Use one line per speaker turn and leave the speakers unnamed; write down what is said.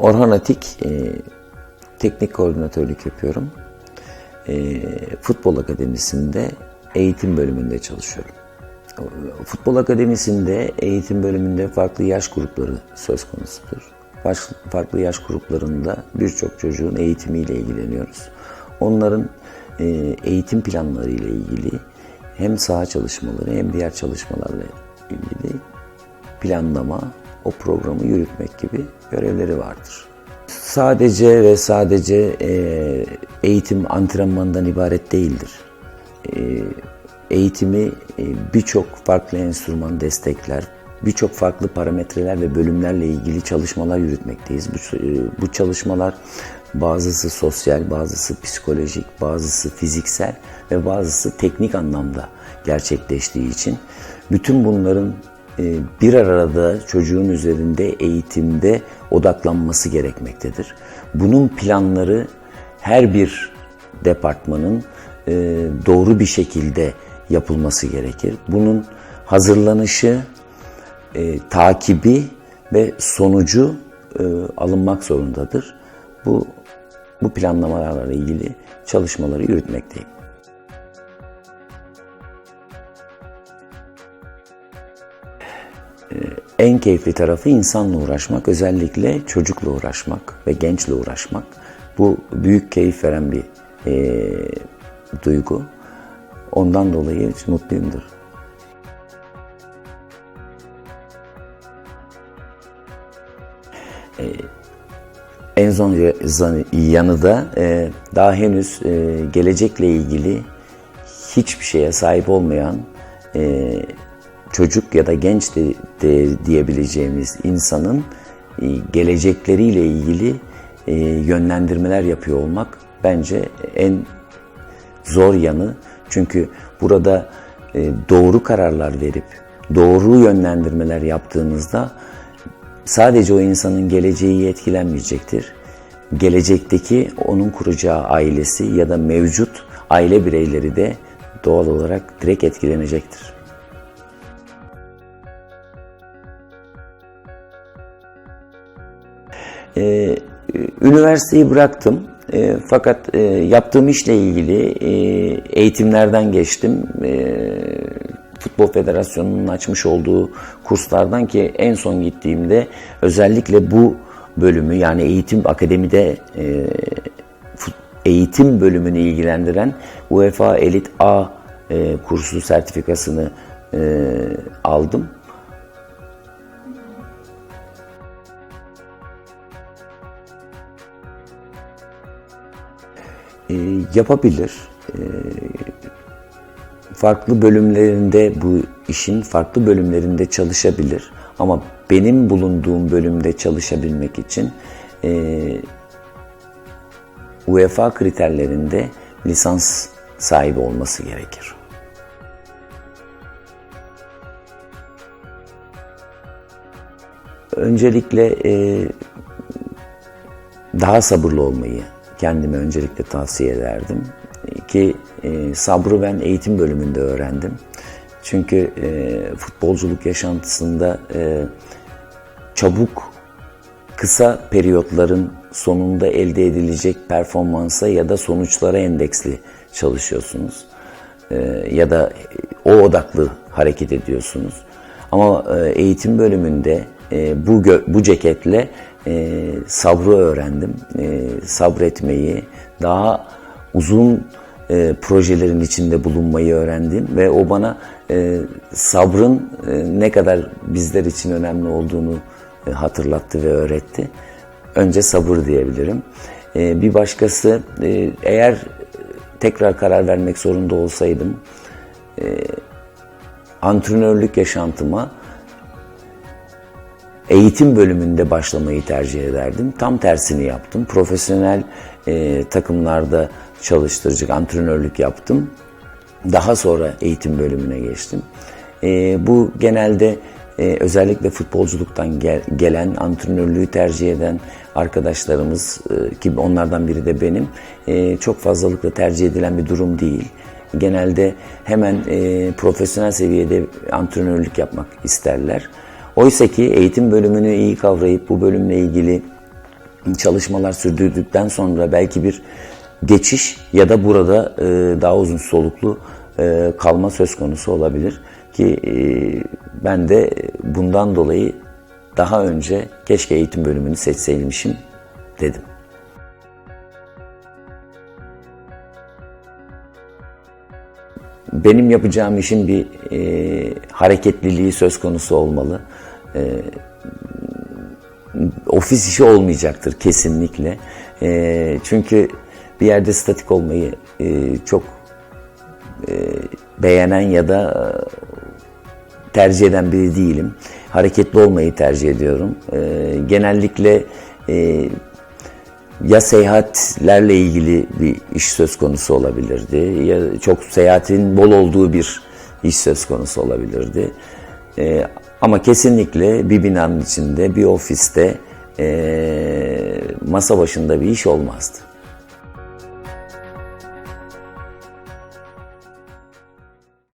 Orhan Atik, e, teknik koordinatörlük yapıyorum. E, Futbol Akademisi'nde eğitim bölümünde çalışıyorum. Futbol Akademisi'nde eğitim bölümünde farklı yaş grupları söz konusudur. Farklı yaş gruplarında birçok çocuğun eğitimiyle ilgileniyoruz. Onların e, eğitim planları ile ilgili hem saha çalışmaları hem diğer çalışmalarla ilgili planlama, o programı yürütmek gibi görevleri vardır. Sadece ve sadece e, eğitim antrenmandan ibaret değildir. E, eğitimi e, birçok farklı enstrüman destekler, birçok farklı parametreler ve bölümlerle ilgili çalışmalar yürütmekteyiz. Bu, bu çalışmalar bazısı sosyal, bazısı psikolojik, bazısı fiziksel ve bazısı teknik anlamda gerçekleştiği için bütün bunların bir arada çocuğun üzerinde eğitimde odaklanması gerekmektedir. Bunun planları her bir departmanın e, doğru bir şekilde yapılması gerekir. Bunun hazırlanışı, e, takibi ve sonucu alınmak zorundadır. Bu bu planlamalarla ilgili çalışmaları yürütmekteyim. En keyifli tarafı insanla uğraşmak, özellikle çocukla uğraşmak ve gençle uğraşmak. Bu büyük keyif veren bir e, duygu. Ondan dolayı mutluyumdur. E, en son yanı da e, daha henüz e, gelecekle ilgili hiçbir şeye sahip olmayan e, çocuk ya da genç de, de diyebileceğimiz insanın e, gelecekleriyle ilgili e, yönlendirmeler yapıyor olmak bence en zor yanı. Çünkü burada e, doğru kararlar verip doğru yönlendirmeler yaptığınızda sadece o insanın geleceği etkilenmeyecektir. Gelecekteki onun kuracağı ailesi ya da mevcut aile bireyleri de doğal olarak direkt etkilenecektir. E, üniversiteyi bıraktım. E, fakat e, yaptığım işle ilgili e, eğitimlerden geçtim. E, Futbol Federasyonu'nun açmış olduğu kurslardan ki en son gittiğimde özellikle bu bölümü yani eğitim akademide e, eğitim bölümünü ilgilendiren UEFA Elit A e, kursu sertifikasını e, aldım. E, yapabilir. E, farklı bölümlerinde bu işin farklı bölümlerinde çalışabilir. Ama benim bulunduğum bölümde çalışabilmek için e, UEFA kriterlerinde lisans sahibi olması gerekir. Öncelikle daha sabırlı olmayı, kendime öncelikle tavsiye ederdim. Ki e, sabrı ben eğitim bölümünde öğrendim. Çünkü e, futbolculuk yaşantısında e, çabuk, kısa periyotların sonunda elde edilecek performansa ya da sonuçlara endeksli çalışıyorsunuz. E, ya da o odaklı hareket ediyorsunuz. Ama e, eğitim bölümünde e, bu bu ceketle e, sabrı öğrendim. E, sabretmeyi, daha uzun e, projelerin içinde bulunmayı öğrendim ve o bana e, sabrın e, ne kadar bizler için önemli olduğunu e, hatırlattı ve öğretti. Önce sabır diyebilirim. E, bir başkası e, eğer tekrar karar vermek zorunda olsaydım e, antrenörlük yaşantıma eğitim bölümünde başlamayı tercih ederdim. Tam tersini yaptım. Profesyonel e, takımlarda çalıştırıcı antrenörlük yaptım. Daha sonra eğitim bölümüne geçtim. E, bu genelde e, özellikle futbolculuktan gel, gelen antrenörlüğü tercih eden arkadaşlarımız e, ki onlardan biri de benim e, çok fazlalıkla tercih edilen bir durum değil. Genelde hemen e, profesyonel seviyede antrenörlük yapmak isterler. Oysa ki eğitim bölümünü iyi kavrayıp bu bölümle ilgili çalışmalar sürdürdükten sonra belki bir geçiş ya da burada e, daha uzun soluklu e, kalma söz konusu olabilir ki e, ben de bundan dolayı daha önce keşke eğitim bölümünü seçseymişim dedim. Benim yapacağım işin bir e, hareketliliği söz konusu olmalı. E, ofis işi olmayacaktır kesinlikle. E, çünkü bir yerde statik olmayı e, çok e, beğenen ya da e, tercih eden biri değilim. Hareketli olmayı tercih ediyorum. E, genellikle e, ya seyahatlerle ilgili bir iş söz konusu olabilirdi ya çok seyahatin bol olduğu bir iş söz konusu olabilirdi. Ee, ama kesinlikle bir binanın içinde bir ofiste ee, masa başında bir iş olmazdı.